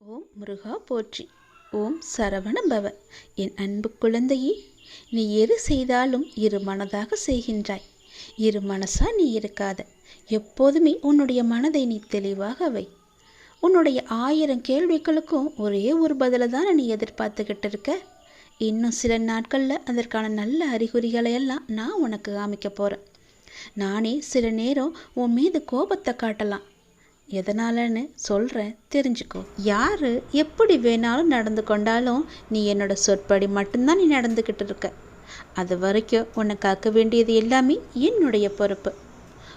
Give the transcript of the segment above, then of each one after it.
ஓம் முருகா போற்றி. ஓம் சரவண பவ என் அன்பு குழந்தையே நீ எது செய்தாலும் இரு மனதாக செய்கின்றாய். இரு மனசா நீ இருக்காத. எப்போதுமே உன்னுடைய மனதை நீ தெளிவாக வை. உன்னுடைய ஆயிரம் கேள்விகளுக்கும் ஒரே ஒரு பதிலை தான் நீ எதிர்பார்த்துக்கிட்டு இருக்க? இன்னும் சில நாட்களில் அதற்கான நல்ல அறிகுறிகளை எல்லாம் நான் உனக்கு காமிக்க போகிறேன் நானே சில நேரம் உன் மீது கோபத்தை காட்டலாம். எதனாலன்னு சொல்கிறேன் தெரிஞ்சுக்கோ. யார் எப்படி வேணாலும் நடந்து கொண்டாலும் நீ என்னோட சொற்படி மட்டும்தான் நீ நடந்துக்கிட்டு இருக்க. அது வரைக்கும் உன்னை காக்க வேண்டியது எல்லாமே என்னுடைய பொறுப்பு.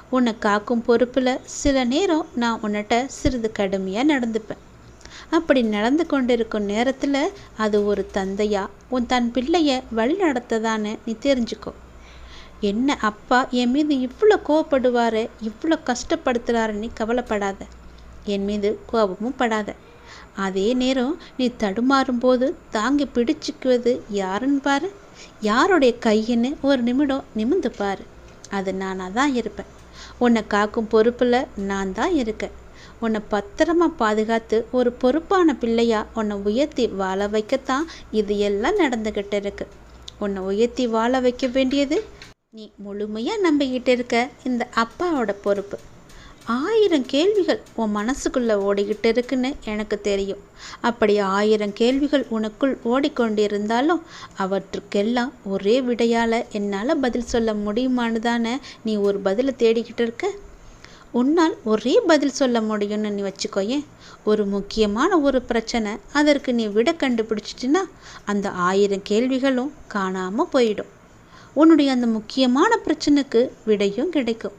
உன்னை காக்கும் பொறுப்பில் சில நேரம் நான் உன்னிட்ட சிறிது கடுமையாக நடந்துப்பேன். அப்படி நடந்து கொண்டிருக்கும் நேரத்தில் அது ஒரு தந்தையா உன் தன் பிள்ளைய வழி நடத்ததான்னு நீ தெரிஞ்சுக்கோ. என்ன அப்பா என் மீது இவ்வளோ கோவப்படுவார் இவ்வளோ கஷ்டப்படுத்துகிறாருன்னு கவலைப்படாத. என் மீது கோபமும் படாத. அதே நேரம் நீ தடுமாறும் போது தாங்கி பிடிச்சிக்குவது யாருன்னு பாரு. யாருடைய கையின்னு ஒரு நிமிடம் நிமிந்து பாரு. அது நானாக தான் இருப்பேன். உன்னை காக்கும் பொறுப்பில் நான் தான் இருக்கேன். உன்னை பத்திரமா பாதுகாத்து ஒரு பொறுப்பான பிள்ளையா உன்னை உயர்த்தி வாழ வைக்கத்தான் இது எல்லாம் நடந்துக்கிட்டு இருக்கு. உன்னை உயர்த்தி வாழ வைக்க வேண்டியது நீ முழுமையாக நம்பிக்கிட்டு இருக்க இந்த அப்பாவோட பொறுப்பு. ஆயிரம் கேள்விகள் உன் மனசுக்குள்ளே ஓடிக்கிட்டு இருக்குன்னு எனக்கு தெரியும். அப்படி ஆயிரம் கேள்விகள் உனக்குள் ஓடிக்கொண்டிருந்தாலும் அவற்றுக்கெல்லாம் ஒரே விடையால் என்னால் பதில் சொல்ல முடியுமான்னு தானே நீ ஒரு பதிலை தேடிக்கிட்டு இருக்க? உன்னால் ஒரே பதில் சொல்ல முடியும்னு நீ வச்சுக்கோயேன் ஒரு முக்கியமான ஒரு பிரச்சனை அதற்கு நீ விட கண்டுபிடிச்சிட்டினா அந்த ஆயிரம் கேள்விகளும் காணாமல் போயிடும். உன்னுடைய அந்த முக்கியமான பிரச்சனைக்கு விடையும் கிடைக்கும்.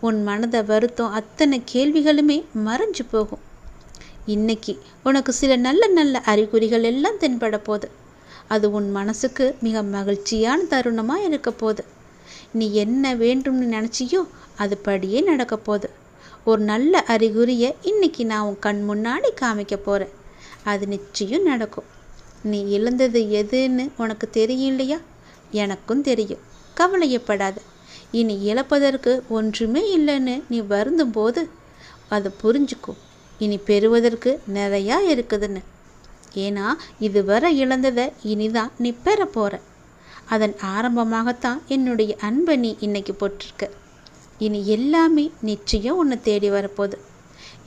உன் மனதை வருத்தம் அத்தனை கேள்விகளுமே மறைஞ்சு போகும். இன்னைக்கு உனக்கு சில நல்ல நல்ல அறிகுறிகள் எல்லாம் தென்பட போகுது. அது உன் மனசுக்கு மிக மகிழ்ச்சியான தருணமாக இருக்க போகுது. நீ என்ன வேண்டும்னு நினச்சியோ அது படியே நடக்க போகுது. ஒரு நல்ல அறிகுறியை இன்னைக்கு நான் உன் கண் முன்னாடி காமிக்க போகிறேன் அது நிச்சயம் நடக்கும். நீ இழந்தது எதுன்னு உனக்கு தெரியும் இல்லையா? எனக்கும் தெரியும். கவலையப்படாத. இனி இழப்பதற்கு ஒன்றுமே இல்லைன்னு நீ வருந்தும் போது அதை புரிஞ்சுக்கும் இனி பெறுவதற்கு நிறையா இருக்குதுன்னு. ஏன்னா இதுவரை இழந்ததை இனிதான் நீ பெற. போகிற அதன் ஆரம்பமாகத்தான் என்னுடைய அன்பை நீ இன்னைக்கு போட்டிருக்க. இனி எல்லாமே நிச்சயம் உன்னை தேடி வரப்போகுது.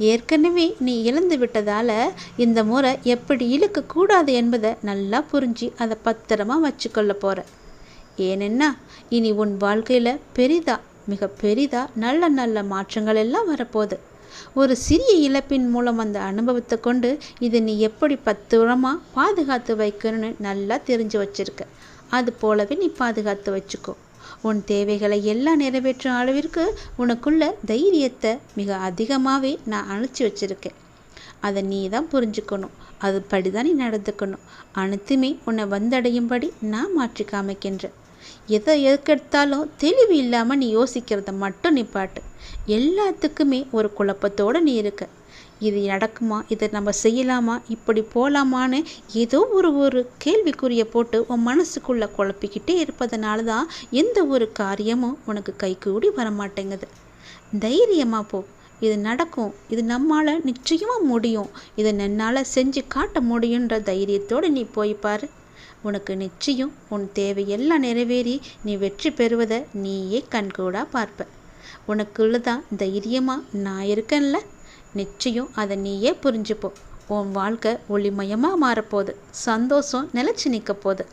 ஏற்கனவே நீ இழந்து விட்டதால் இந்த முறை எப்படி இழுக்கக்கூடாது என்பதை நல்லா புரிஞ்சு அதை பத்திரமா வச்சுக்கொள்ள போகிற ஏனென்னா இனி உன் வாழ்க்கையில் பெரிதா மிக பெரிதா நல்ல நல்ல மாற்றங்கள் எல்லாம் வரப்போகுது. ஒரு சிறிய இழப்பின் மூலம் அந்த அனுபவத்தை கொண்டு இதை நீ எப்படி பத்திரமாக பாதுகாத்து வைக்கணும்னு நல்லா தெரிஞ்சு வச்சிருக்க. அது போலவே நீ பாதுகாத்து வச்சுக்கோ. உன் தேவைகளை எல்லாம் நிறைவேற்றும் அளவிற்கு உனக்குள்ள தைரியத்தை மிக அதிகமாகவே நான் அணைச்சி வச்சுருக்கேன். அதை நீ தான் புரிஞ்சுக்கணும். அதுபடி தான் நீ நடந்துக்கணும். அனைத்துமே உன்னை வந்தடையும்படி நான் மாற்றி காமிக்கின்றேன். எதை எதுக்கெடுத்தாலும் தெளிவு இல்லாமல் நீ யோசிக்கிறத மட்டும் நிப்பாட்டு எல்லாத்துக்குமே ஒரு குழப்பத்தோடு நீ இருக்க. இது நடக்குமா? இதை நம்ம செய்யலாமா? இப்படி போகலாமான்னு ஏதோ ஒரு ஒரு கேள்விக்குறியை போட்டு உன் மனசுக்குள்ளே குழப்பிக்கிட்டே இருப்பதனால தான் எந்த ஒரு காரியமும் உனக்கு கைகூடி வரமாட்டேங்குது. தைரியமாக போ. இது நடக்கும். இது நம்மால் நிச்சயமாக முடியும். இதை என்னால் செஞ்சு காட்ட முடியுன்ற தைரியத்தோடு நீ போய் பாரு. உனக்கு நிச்சயம் உன் தேவையெல்லாம் நிறைவேறி நீ வெற்றி பெறுவதை நீயே கண்கூடா பார்ப்ப. உனக்குள்ளதான் தைரியமாக நான் இருக்கேன்ல? நிச்சயம் அதை நீயே புரிஞ்சுப்போ. உன் வாழ்க்கை ஒளிமயமாக மாறப்போகுது. சந்தோஷம் நிலச்சி நிற்க போகுது.